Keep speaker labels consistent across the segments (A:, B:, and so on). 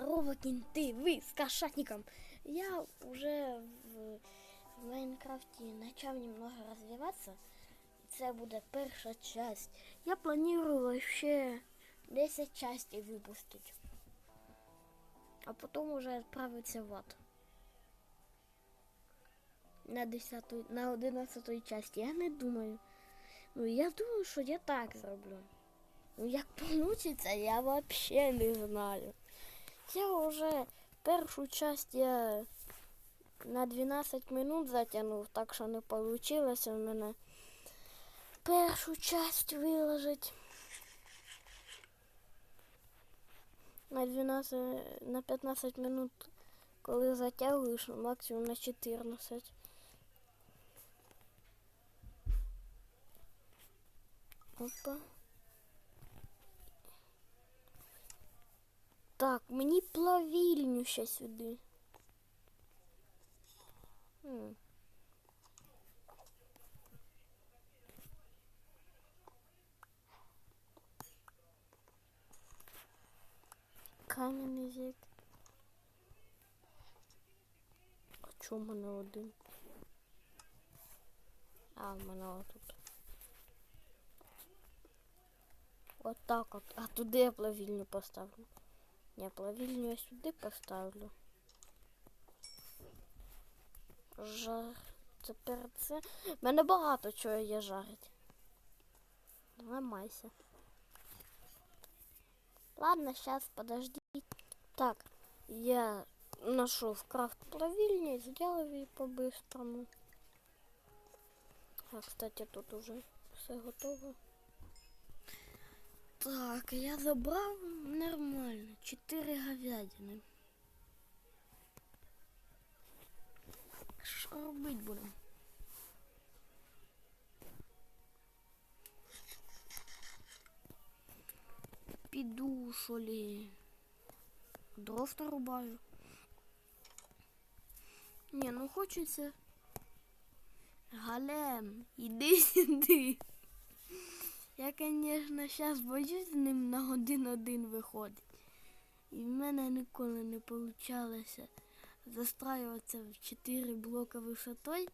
A: Здорово, кінти, ви з кошатником. Я уже в, в Майнкрафті почав немного розвиватися. Це буде перша часть. Я планую ще 10 частей випустити. А потім уже відправитися в ад. На 10, на 11 часті. Я не думаю. Ну, я думаю, що я так зроблю. Ну, як получиться, я вообще не знаю. Я уже першу часть я на 12 минут затягнув, так що не вийшло в мене першу часть виложити. На 12, на 15 минут, коли затягуєш, максимум на 14. Опа. Так, мені плавільню ще сюди. М. Кам'яний зік. А чому в мене один? А, в мене отут. От так от. А туди я плавільню поставлю. Я плавильню я сюди поставлю. Жар. Тепер це. В мене багато чого є жарить. Ламайся. Ладно, сейчас подожди. Так, я нашел крафт плавильни, сделал ее по-быстрому. А, кстати, тут уже все готово. Так, я забрав нормально. Чотири говядини. Що робити будемо? Піду, що лі. Дров нарубаю. Ні, ну хочеться. Галем, іди сюди. Я, звісно, зараз боюсь з ним на годин один виходить. І в мене ніколи не вийшло застраюватися в 4 блока висотою.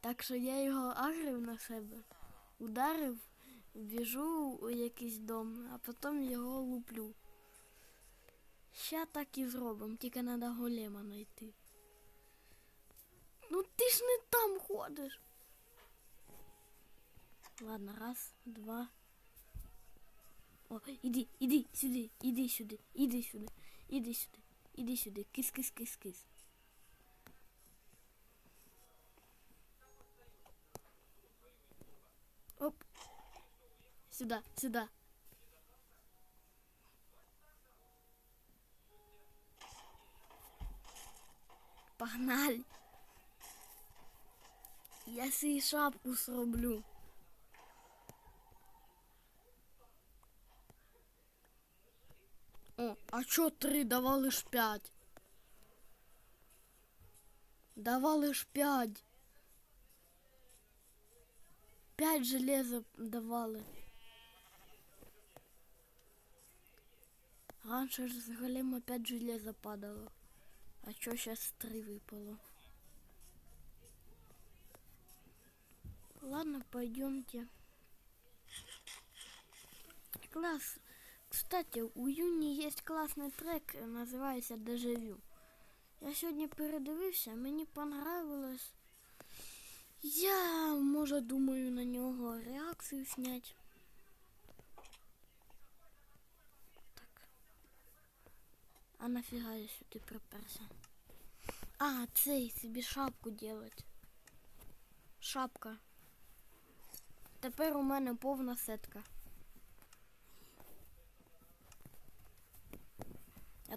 A: Так що я його агрив на себе, ударив, біжу у якийсь дом, а потім його луплю. Ща так і зробимо, тільки треба голема знайти. Ну ти ж не там ходиш. Ладно, раз, два. О, иди, иди сюда, иди сюда, иди сюда, иди сюда, иди сюда, кис, кис, кис, кис. Оп. Сюда, сюда. Погнали. Я свою шапку зроблю. О, а чо три давали ж п'ять? Давали ж п'ять. П'ять железа давали. Раньше ж з голема п'ять железа падало. А чо сейчас три выпало? Ладно, пойдемте. Класс. Кстати, у Юні є класний трек, називається Дежавю. Я сьогодні передивився, мені понравилось. Я, може, думаю на нього реакцію зняти. Так. А нафіга я сюди приперся? А, цей собі шапку делать. Шапка. Тепер у мене повна сетка.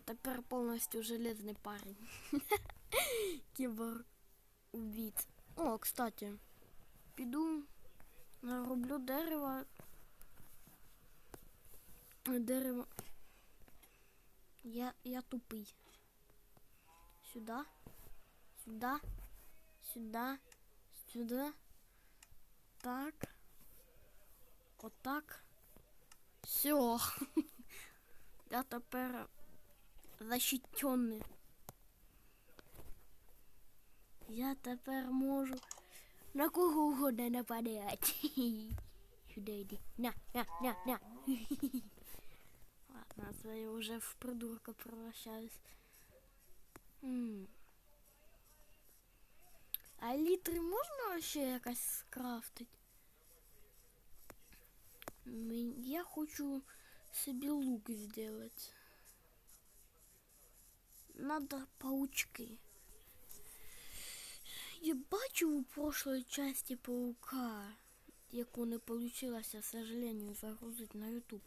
A: тепер повністю железний парень. Кіборг убит. О, кстати, піду нароблю дерево. Дерево. Я, я тупий. Сюда. Сюда. Сюда. Сюда. Так. Вот так. Все. Я тепер защищений. Я тепер можу на кого угодно нападати. Сюди йди. На, на, на, на. Ладно, це я вже в придурка превращаюсь. А літри можна ще якось скрафтити? Мен- Я хочу себе лук сделать Надо паучки. Я бачив у прошлой части паука, яку не получилося, к сожалению, загрузити на YouTube.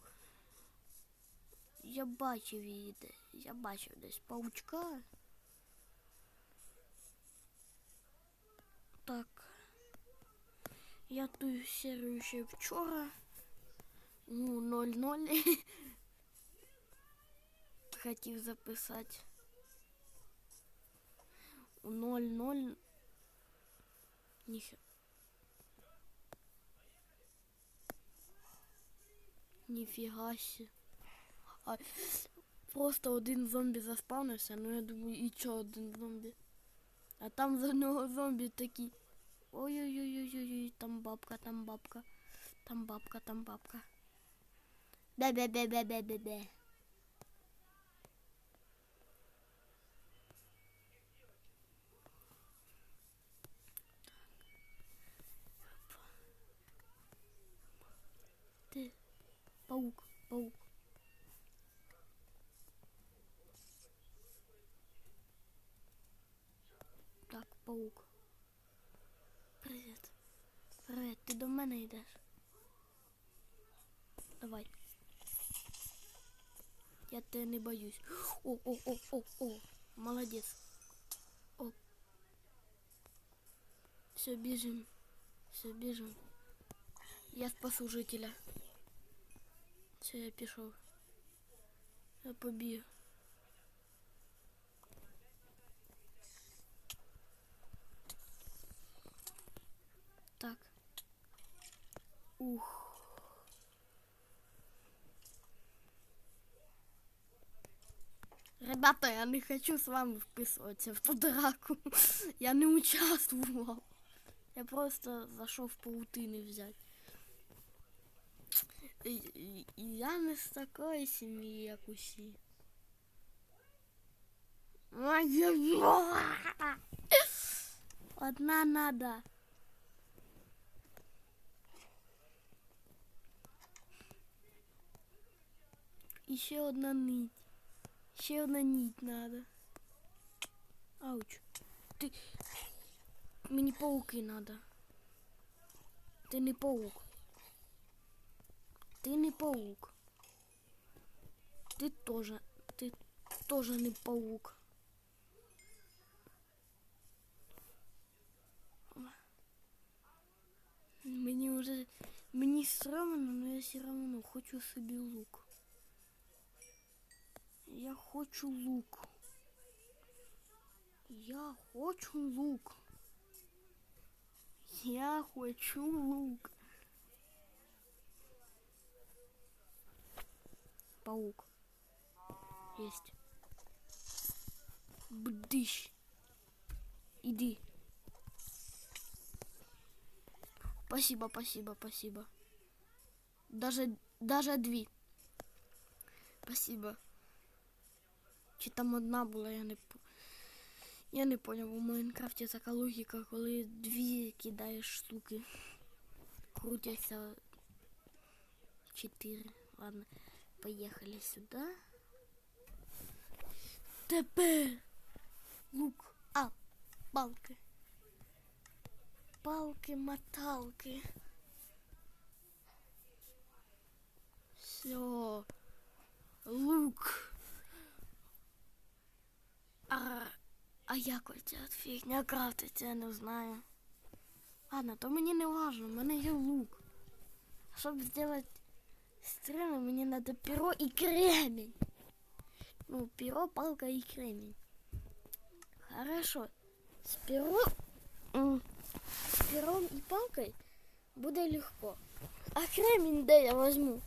A: Я бачив її де. Я бачив десь паучка. Так. Я ту серію ще вчора. Ну, 0-0. Хотів записати. У 0-0. Ніхе. Ніфіга сі. А, просто один зомбі заспавнився, ну я думаю, і чо один зомбі. А там за одного зомбі такі. Ой-ой-ой-ой-ой, там бабка, там бабка. Там бабка, там бабка. Бе-бе-бе-бе-бе-бе-бе. Паук, паук. Так, паук. Привіт. Привіт, ти до мене йдеш. Давай. Я тебе не боюсь. О, о, о, о, о. Молодец. О. Все, бежим. Все, бежим. Я спасу жителя. Все, я пішов. Я побіг. Так. Ух. Ребята, я не хочу с вами вписываться в ту драку. Я не участвовал. Я просто зашел в паутины взять І, і, і я не з такої сім'ї, як усі. Одна надо. І ще одна нить. Ще одна нить надо. Ауч. Ти. Мені пауки надо. Ти не паук. Ты не паук. Ты тоже, ты тоже не паук. Мені вже мені соромно, але я все равно хочу собі лук. Я хочу лук. Я хочу лук. Я хочу лук. Паук. Есть. Бдыщ. Иди. Спасибо, спасибо, спасибо. Даже, даже дві. Спасибо. Чи там одна була, я не по- Я не поняв, у Майнкрафті така логіка, коли дві кидаєш штуки. Крутяться чотири. Ладно, поїхали сюди. Тепер лук. А, палки. Палки-моталки. Все. Лук. А, а як оця от фігня крафтиться, я не знаю. Ладно, то мені не важно, в мене є лук. Щоб зробити стріли, мені треба перо і кремінь. Ну, перо, палка і кремінь. Хорошо. З перо, м, з пером і палкою буде легко. А кремінь де я возьму?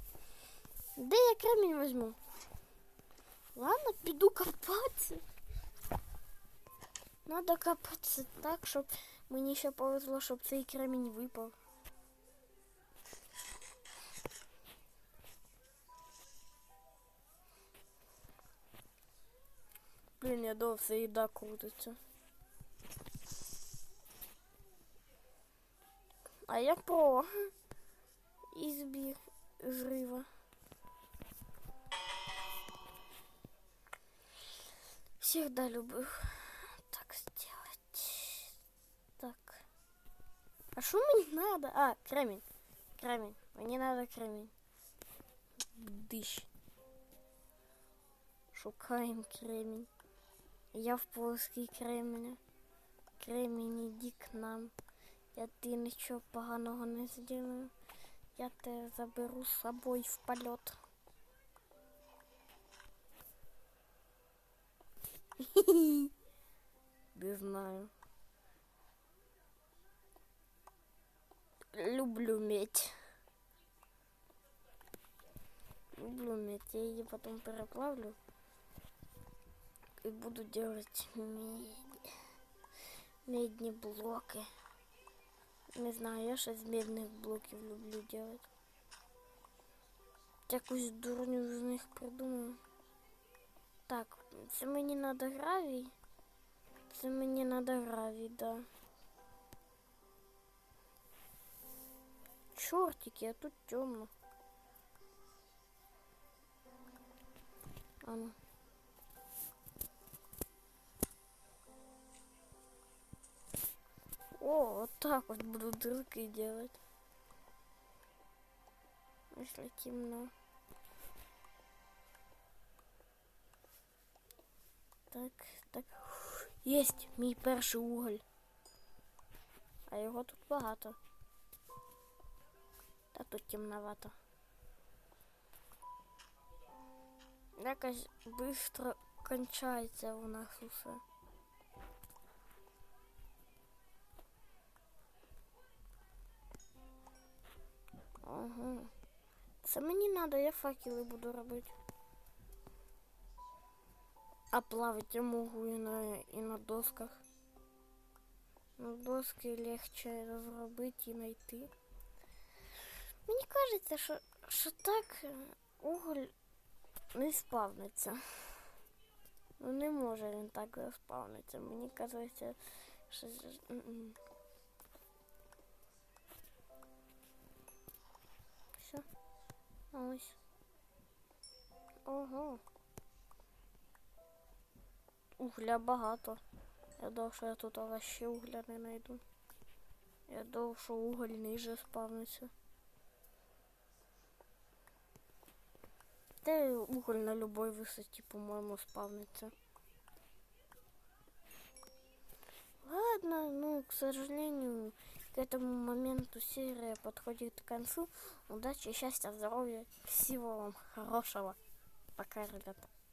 A: Де я кремінь возьму? Ладно, піду копатися. Надо копатися так, щоб мені ще повезло, щоб цей кремінь випав. Блін, я думав, це їда крутиться. А я про і збіг зрива. Всегда любил так сделать. Так. А что мне надо? А, кремень. Кремень. Мне надо кремень. Дыщ. Шукаем кремень. Я в поиске кременя. Кремень, іди к нам. Я ти нічого поганого не зроблю. Я тебе заберу з собою в польот. Не знаю. Люблю медь. Люблю медь. Я ее потом переплавлю. И буду делать медь. медні блоки. Не знаю, я щось з медних блоків люблю делать. Якусь дурню з них придумаю. Так, це мені надо гравій. Це мені надо гравій, да. Чортики, а тут темно. А ну. О, вот так вот буду дырки делать. Если темно. Так, так. Єсть мій перший уголь. А його тут багато. Та тут темновато. Якось швидко кончається у нас усе. Ага. Це мені треба, я факели буду робити. А плавать я можу і на, і на досках. На доски легче розробити і знайти. Мені кажеться, що, що так е, уголь не спавниться. Ну не може він так заспавнитися. Мені кажеться, що... ось. Ого. Угля багато. Я думав, що я тут вообще угля не знайду. Я думав, що уголь ниже спавниться. Та уголь на любой висоті, по-моєму, спавнится. Ладно, ну, к сожалению, к этому моменту серия подходит к концу. Удачи, счастья, здоровья, всего вам хорошего. Пока, ребята.